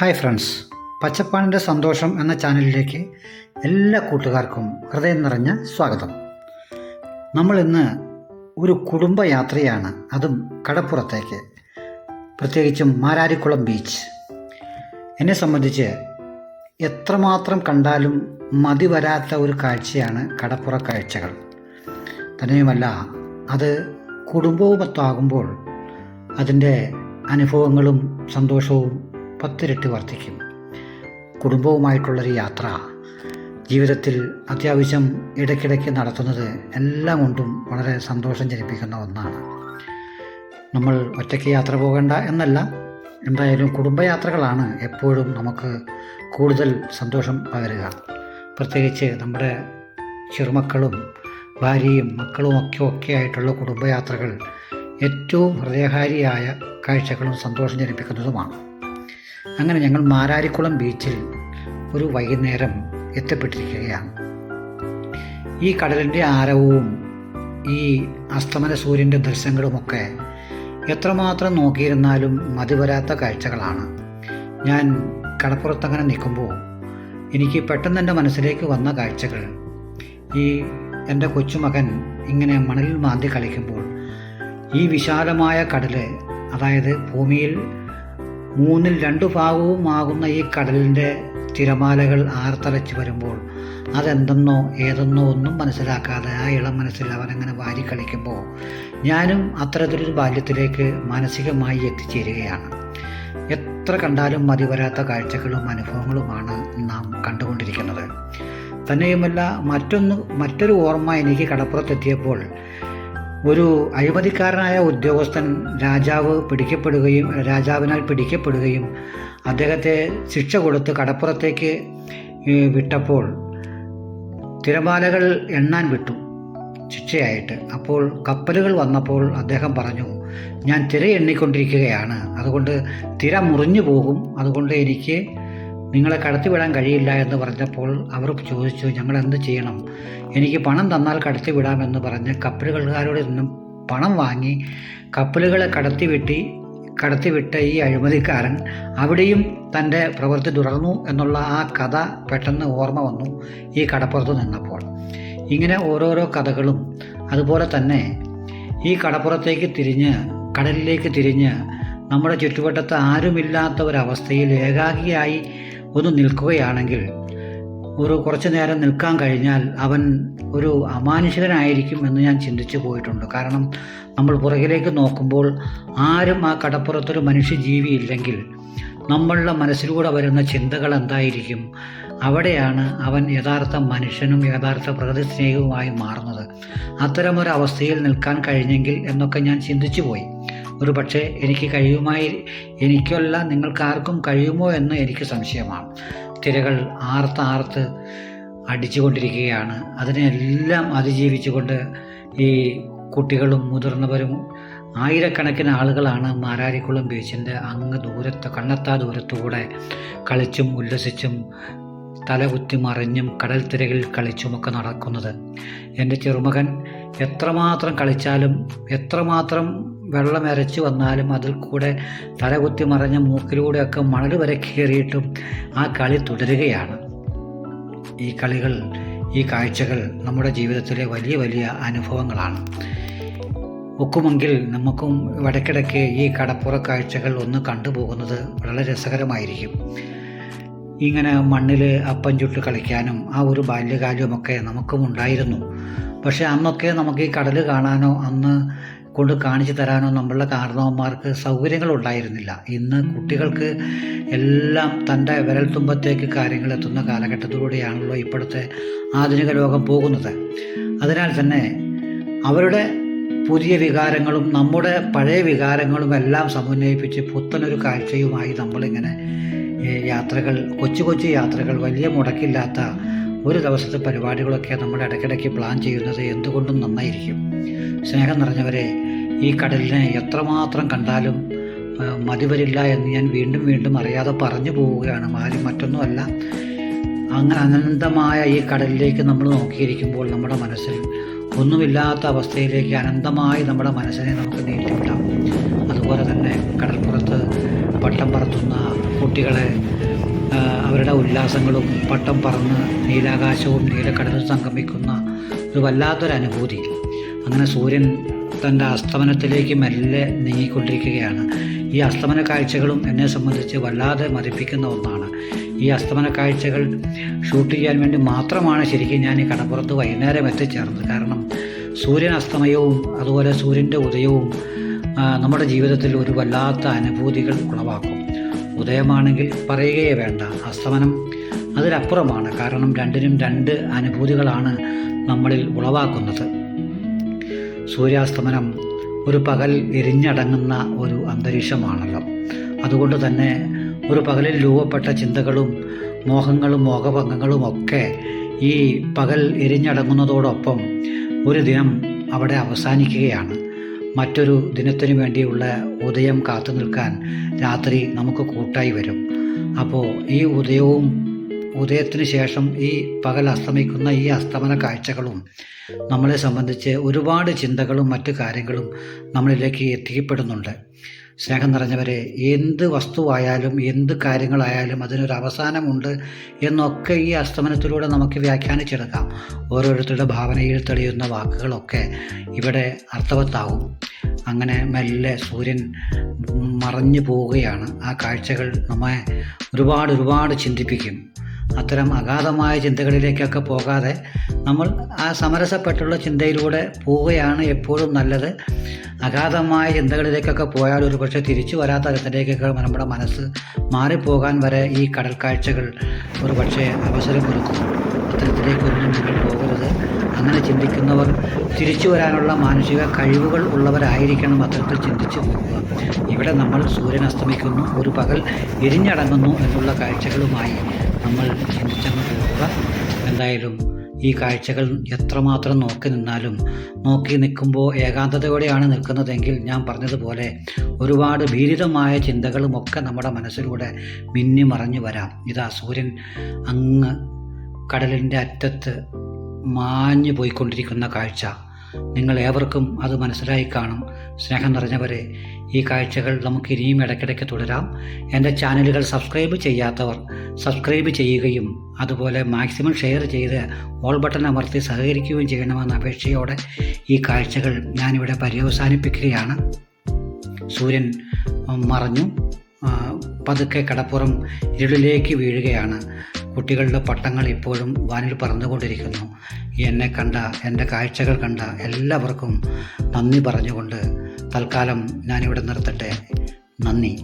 Hi friends. പച്ചപ്പാണിന്റെ സന്തോഷം എന്ന ചാനലിലേക്ക് എല്ലാ കൂട്ടുകാർക്കും ഹൃദയം നിറഞ്ഞ സ്വാഗതം. നമ്മൾ ഇന്ന് ഒരു കുടുംബയാത്രയാണ് അതും കടപ്പുറത്തേക്ക്. പ്രത്യേകിച്ചും മാരാരിക്കുളം ബീച്ച്. എന്നെ സംബന്ധിച്ച് എത്രമാത്രം കണ്ടാലും മതി വരാത്ത ഒരു കാഴ്ചയാണ് കടപ്പുറ കാഴ്ചകൾ. തന്നെയുമല്ല അത് കുടുംബവുമൊത്താകുമ്പോൾ അതിന്റെ അനുഭവങ്ങളും സന്തോഷവും പത്തിരട്ടി വർദ്ധിക്കും. കുടുംബവുമായിട്ടുള്ളൊരു യാത്ര. ജീവിതത്തിൽ അത്യാവശ്യം ഇടയ്ക്കിടയ്ക്ക് നടത്തുന്നത് എല്ലാം കൊണ്ടും വളരെ സന്തോഷം ജനിപ്പിക്കുന്ന ഒന്നാണ്. നമ്മൾ ഒറ്റയ്ക്ക് യാത്ര പോകേണ്ട എന്നല്ല എന്തായാലും കുടുംബയാത്രകളാണ് എപ്പോഴും നമുക്ക് കൂടുതൽ സന്തോഷം പകരുക. പ്രത്യേകിച്ച് നമ്മുടെ ചെറുമക്കളും ഭാര്യയും മക്കളും ഒക്കെ ഒക്കെ ആയിട്ടുള്ള കുടുംബയാത്രകൾ ഏറ്റവും ഹൃദയഹാരിയായ കാഴ്ചകളും സന്തോഷം ജനിപ്പിക്കുന്നതുമാണ്. അങ്ങനെ ഞങ്ങൾ മാരാരിക്കുളം ബീച്ചിൽ ഒരു വൈകുന്നേരം എത്തപ്പെട്ടിരിക്കുകയാണ്. ഈ കടലിന്റെ ആരവവും ഈ അസ്തമന സൂര്യന്റെ ദൃശ്യങ്ങളുമൊക്കെ എത്രമാത്രം നോക്കിയിരുന്നാലും മതിവരാത്ത കാഴ്ചകളാണ്. ഞാൻ കടപ്പുറത്തങ്ങനെ നിൽക്കുമ്പോൾ എനിക്ക് പെട്ടെന്ന് എന്റെ മനസ്സിലേക്ക് വന്ന കാഴ്ചകൾ. ഈ എന്റെ കൊച്ചുമകൻ ഇങ്ങനെ മണലിൽ മാന്തി കളിക്കുമ്പോൾ ഈ വിശാലമായ കടൽ അതായത് ഭൂമിയിൽ മൂന്നിൽ രണ്ടു ഭാഗവും ആകുന്ന ഈ കടലിന്റെ തിരമാലകൾ ആർത്തലച്ച് വരുമ്പോൾ അതെന്തെന്നോ ഏതെന്നോ ഒന്നും മനസ്സിലാക്കാതെ ആ ഇളം മനസ്സിൽ അവനങ്ങനെ വാരി കളിക്കുമ്പോൾ ഞാനും അത്തരത്തിലൊരു ബാല്യത്തിലേക്ക് മാനസികമായി എത്തിച്ചേരുകയാണ്. എത്ര കണ്ടാലും മതി വരാത്ത കാഴ്ചകളും അനുഭവങ്ങളുമാണ് നാം കണ്ടുകൊണ്ടിരിക്കുന്നത്. തന്നെയുമല്ല മറ്റൊന്ന് മറ്റൊരു ഓർമ്മ എനിക്ക് കടപ്പുറത്തെത്തിയപ്പോൾ ഒരു അഴിമതിക്കാരനായ ഉദ്യോഗസ്ഥൻ രാജാവ് പിടിക്കപ്പെടുകയും രാജാവിനാൽ പിടിക്കപ്പെടുകയും അദ്ദേഹത്തെ ശിക്ഷ കൊടുത്ത് കടപ്പുറത്തേക്ക് വിട്ടപ്പോൾ തിരമാലകൾ എണ്ണാൻ വിട്ടു ശിക്ഷയായിട്ട്. അപ്പോൾ കപ്പലുകൾ വന്നപ്പോൾ അദ്ദേഹം പറഞ്ഞു ഞാൻ തിര എണ്ണിക്കൊണ്ടിരിക്കുകയാണ്. അതുകൊണ്ട് തിര മുറിഞ്ഞു പോകും. അതുകൊണ്ട് എനിക്ക് നിങ്ങളെ കടത്തിവിടാൻ കഴിയില്ല എന്ന് പറഞ്ഞപ്പോൾ അവർ ചോദിച്ചു ഞങ്ങൾ എന്ത് ചെയ്യണം? എനിക്ക് പണം തന്നാൽ കടത്തിവിടാമെന്ന് പറഞ്ഞ് കപ്പലുകാരോട് നിന്നും പണം വാങ്ങി കപ്പലുകളെ കടത്തിവിട്ടി കടത്തിവിട്ട ഈ അഴിമതിക്കാരൻ അവിടെയും തന്റെ പ്രവൃത്തി തുടർന്നു എന്നുള്ള ആ കഥ പെട്ടെന്ന് ഓർമ്മ വന്നു ഈ കടപ്പുറത്ത് നിന്നപ്പോൾ. ഇങ്ങനെ ഓരോരോ കഥകളും അതുപോലെ തന്നെ ഈ കടപ്പുറത്തേക്ക് തിരിഞ്ഞ് കടലിലേക്ക് തിരിഞ്ഞ് നമ്മുടെ ചുറ്റുവട്ടത്ത് ആരുമില്ലാത്ത ഒരവസ്ഥയിൽ ഏകാഗിയായി ഒന്ന് നിൽക്കുകയാണെങ്കിൽ ഒരു കുറച്ചു നേരം നിൽക്കാൻ കഴിഞ്ഞാൽ അവൻ ഒരു അമാനുഷികനായിരിക്കും എന്ന് ഞാൻ ചിന്തിച്ചു പോയിട്ടുണ്ട്. കാരണം നമ്മൾ പുറകിലേക്ക് നോക്കുമ്പോൾ ആരും ആ കടപ്പുറത്തൊരു മനുഷ്യജീവി ഇല്ലെങ്കിൽ നമ്മളുടെ മനസ്സിലൂടെ വരുന്ന ചിന്തകൾ എന്തായിരിക്കും? അവിടെയാണ് അവൻ യഥാർത്ഥ മനുഷ്യനും യഥാർത്ഥ പ്രകൃതി സ്നേഹവുമായി മാറുന്നത്. അത്തരമൊരവസ്ഥയിൽ നിൽക്കാൻ കഴിഞ്ഞെങ്കിൽ എന്നൊക്കെ ഞാൻ ചിന്തിച്ചു പോയി. ഒരു പക്ഷേ എനിക്ക് കഴിയുമായി എനിക്കല്ല നിങ്ങൾക്കാർക്കും കഴിയുമോ എന്ന് എനിക്ക് സംശയമാണ്. തിരകൾ ആർത്ത് ആർത്ത് അടിച്ചുകൊണ്ടിരിക്കുകയാണ്. അതിനെല്ലാം അതിജീവിച്ചുകൊണ്ട് ഈ കുട്ടികളും മുതിർന്നവരും ആയിരക്കണക്കിന് ആളുകളാണ് മാരാരിക്കുളം ബീച്ചിന്റെ അങ്ങ് ദൂരത്ത് കണ്ണത്താ ദൂരത്തുകൂടെ കളിച്ചും ഉല്ലസിച്ചും തലകുത്തി മറിഞ്ഞും കടൽ തിരകളിൽ കളിച്ചുമൊക്കെ നടക്കുന്നത്. എന്റെ ചെറുമകൻ എത്രമാത്രം കളിച്ചാലും എത്രമാത്രം വെള്ളം ഇരച്ചു വന്നാലും അതിൽ കൂടെ തലകുത്തി മറിഞ്ഞ് മൂക്കിലൂടെയൊക്കെ മണൽ വരെ കയറിയിട്ടും ആ കളി തുടരുകയാണ്. ഈ കളികൾ ഈ കാഴ്ചകൾ നമ്മുടെ ജീവിതത്തിലെ വലിയ വലിയ അനുഭവങ്ങളാണ്. ഒക്കുമെങ്കിൽ നമുക്കും ഇടയ്ക്കിടയ്ക്ക് ഈ കടപ്പുറ കാഴ്ചകൾ ഒന്ന് കണ്ടുപോകുന്നത് വളരെ രസകരമായിരിക്കും. ഇങ്ങനെ മണ്ണിൽ അപ്പം ചുട്ട് കളിക്കാനും ആ ഒരു ബാല്യകാലവുമൊക്കെ നമുക്കും ഉണ്ടായിരുന്നു. പക്ഷേ അന്നൊക്കെ നമുക്ക് ഈ കടൽ കാണാനോ അന്ന് കൊണ്ട് കാണിച്ചു തരാനോ നമ്മളുടെ കാരണവന്മാർക്ക് സൗകര്യങ്ങൾ ഉണ്ടായിരുന്നില്ല ഇന്ന് കുട്ടികൾക്ക് എല്ലാം തന്റെ വിരൽത്തുമ്പത്തേക്ക് കാര്യങ്ങൾ എത്തുന്ന കാലഘട്ടത്തിലൂടെയാണല്ലോ ഇപ്പോഴത്തെ ആധുനിക ലോകം പോകുന്നത്. അതിനാൽ തന്നെ അവരുടെ പുതിയ വികാരങ്ങളും നമ്മുടെ പഴയ വികാരങ്ങളും എല്ലാം സമന്വയിപ്പിച്ച് പുത്തനൊരു കാഴ്ചയുമായി നമ്മളിങ്ങനെ യാത്രകൾ കൊച്ചു കൊച്ചു യാത്രകൾ വലിയ മുടക്കില്ലാത്ത ഒരു ദിവസത്തെ പരിപാടികളൊക്കെ നമ്മൾ ഇടയ്ക്കിടയ്ക്ക് പ്ലാൻ ചെയ്യുന്നത് എന്തുകൊണ്ടും നന്നായിരിക്കും. സ്നേഹം നിറഞ്ഞവരെ ഈ കടലിനെ എത്രമാത്രം കണ്ടാലും മതിവരില്ല എന്ന് ഞാൻ വീണ്ടും വീണ്ടും അറിയാതെ പറഞ്ഞു പോവുകയാണ്. മാലി മറ്റൊന്നുമല്ല. അങ്ങനെ അനന്തമായ ഈ കടലിലേക്ക് നമ്മൾ നോക്കിയിരിക്കുമ്പോൾ നമ്മുടെ മനസ്സിൽ ഒന്നുമില്ലാത്ത അവസ്ഥയിലേക്ക് അനന്തമായി നമ്മുടെ മനസ്സിനെ നമുക്ക് നീട്ടിവിടാം. അതുപോലെ തന്നെ കടൽപ്പുറത്ത് പട്ടം പറത്തുന്ന കുട്ടികളെ അവരുടെ ഉല്ലാസങ്ങളും പട്ടം പറന്ന് നീലാകാശവും നീലക്കടലും സംഗമിക്കുന്ന ഒരു വല്ലാത്തൊരു അനുഭൂതി അങ്ങനെ സൂര്യൻ തന്റെ അസ്തമനത്തിലേക്ക് മെല്ലെ നീങ്ങിക്കൊണ്ടിരിക്കുകയാണ്. ഈ അസ്തമന കാഴ്ചകളും എന്നെ സംബന്ധിച്ച് വല്ലാതെ മതിപ്പിക്കുന്ന ഒന്നാണ്. ഈ അസ്തമന കാഴ്ചകൾ ഷൂട്ട് ചെയ്യാൻ വേണ്ടി മാത്രമാണ് ശരിക്കും ഞാൻ ഈ കടപ്പുറത്ത് വൈകുന്നേരം എത്തിച്ചേർന്നത്. കാരണം സൂര്യൻ അസ്തമയവും അതുപോലെ സൂര്യന്റെ ഉദയവും നമ്മുടെ ജീവിതത്തിൽ ഒരു വല്ലാത്ത അനുഭൂതികൾ ഉളവാക്കും. ഉദയമാണെങ്കിൽ പറയുകയേ വേണ്ട അസ്തമനം അതിലപ്പുറമാണ്. കാരണം രണ്ടിനും രണ്ട് അനുഭൂതികളാണ് നമ്മളിൽ ഉളവാക്കുന്നത്. സൂര്യാസ്തമനം ഒരു പകൽ എരിഞ്ഞടങ്ങുന്ന ഒരു അന്തരീക്ഷമാണല്ലോ. അതുകൊണ്ട് തന്നെ ഒരു പകലിൽ രൂപപ്പെട്ട ചിന്തകളും മോഹങ്ങളും മോഹഭംഗങ്ങളും ഒക്കെ ഈ പകൽ എരിഞ്ഞടങ്ങുന്നതോടൊപ്പം ഒരു ദിനം അവിടെ അവസാനിക്കുകയാണ്. മറ്റൊരു ദിനത്തിനു വേണ്ടിയുള്ള ഉദയം കാത്തു നിൽക്കാൻ രാത്രി നമുക്ക് കൂട്ടായി വരും. അപ്പോൾ ഈ ഉദയവും ഉദയത്തിന് ശേഷം ഈ പകൽ അസ്തമിക്കുന്ന ഈ അസ്തമന കാഴ്ചകളും നമ്മളെ സംബന്ധിച്ച് ഒരുപാട് ചിന്തകളും മറ്റു കാര്യങ്ങളും നമ്മളിലേക്ക് എത്തിക്കപ്പെടുന്നുണ്ട്. സ്നേഹം നിറഞ്ഞവരെ എന്ത് വസ്തുവായാലും എന്ത് കാര്യങ്ങളായാലും അതിനൊരു അവസാനമുണ്ട് എന്നൊക്കെ ഈ അസ്തമനത്തിലൂടെ നമുക്ക് വ്യാഖ്യാനിച്ചെടുക്കാം. ഓരോരുത്തരുടെ ഭാവനയിൽ തെളിയുന്ന വാക്കുകളൊക്കെ ഇവിടെ അർത്ഥവത്താവും. അങ്ങനെ മെല്ലെ സൂര്യൻ മറഞ്ഞു പോവുകയാണ്. ആ കാഴ്ചകൾ നമ്മെ ഒരുപാട് ഒരുപാട് ചിന്തിപ്പിക്കും. അത്തരം അഗാധമായ ചിന്തകളിലേക്കൊക്കെ പോകാതെ നമ്മൾ ആ സമരസപ്പെട്ടുള്ള ചിന്തയിലൂടെ പോവുകയാണ് എപ്പോഴും നല്ലത്. അഗാധമായ ചിന്തകളിലേക്കൊക്കെ പോയാൽ ഒരു പക്ഷേ തിരിച്ചു വരാത്ത തരത്തിലേക്കൊക്കെ നമ്മുടെ മനസ്സ് മാറിപ്പോകാൻ വരെ ഈ കടൽ കാഴ്ചകൾ ഒരു പക്ഷേ അവസരം കൊടുക്കും അത്തരത്തിലേക്കൊന്നും നിങ്ങൾ പോകരുത്. അങ്ങനെ ചിന്തിക്കുന്നവർ തിരിച്ചു വരാനുള്ള മാനുഷിക കഴിവുകൾ ഉള്ളവരായിരിക്കണം അത്തരത്തിൽ ചിന്തിച്ചു പോകുക ഇവിടെ നമ്മൾ സൂര്യൻ അസ്തമിക്കുന്നു ഒരു പകൽ എരിഞ്ഞടങ്ങുന്നു എന്നുള്ള കാഴ്ചകളുമായി നമ്മൾ ചിന്തിച്ചങ്ങ് പോവുക എന്തായാലും ഈ കാഴ്ചകൾ എത്രമാത്രം നോക്കി നിന്നാലും നോക്കി നിൽക്കുമ്പോൾ ഏകാന്തതയോടെയാണ് നിൽക്കുന്നതെങ്കിൽ ഞാൻ പറഞ്ഞതുപോലെ ഒരുപാട് ഭീരിതമായ ചിന്തകളുമൊക്കെ നമ്മുടെ മനസ്സിലൂടെ മിന്നി മറഞ്ഞു വരാം. ഇതാ സൂര്യൻ അങ്ങ് കടലിന്റെ അറ്റത്ത് മാഞ്ഞു പോയിക്കൊണ്ടിരിക്കുന്ന കാഴ്ച. നിങ്ങൾ ഏവർക്കും അത് മനസ്സിലായി കാണും. സ്നേഹം നിറഞ്ഞവരെ ഈ കാഴ്ചകൾ നമുക്ക് ഇനിയും ഇടയ്ക്കിടയ്ക്ക് തുടരാം. എന്റെ ചാനലുകൾ സബ്സ്ക്രൈബ് ചെയ്യാത്തവർ സബ്സ്ക്രൈബ് ചെയ്യുകയും അതുപോലെ മാക്സിമം ഷെയർ ചെയ്ത് ഓൾ ബട്ടൺ അമർത്തി സഹകരിക്കുകയും ചെയ്യണമെന്ന അപേക്ഷയോടെ ഈ കാഴ്ചകൾ ഞാനിവിടെ പര്യവസാനിപ്പിക്കുകയാണ്. സൂര്യൻ മറഞ്ഞു. പതുക്കെ കടപ്പുറം ഇരുളിലേക്ക് വീഴുകയാണ്. കുട്ടികളുടെ പട്ടങ്ങൾ ഇപ്പോഴും വാനിൽ പറന്നുകൊണ്ടിരിക്കുന്നു. എന്നെ കണ്ട എന്റെ കാഴ്ചകൾ കണ്ട എല്ലാവർക്കും നന്ദി പറഞ്ഞുകൊണ്ട് തൽക്കാലം ഞാനിവിടെ നിർത്തട്ടെ. നന്ദി.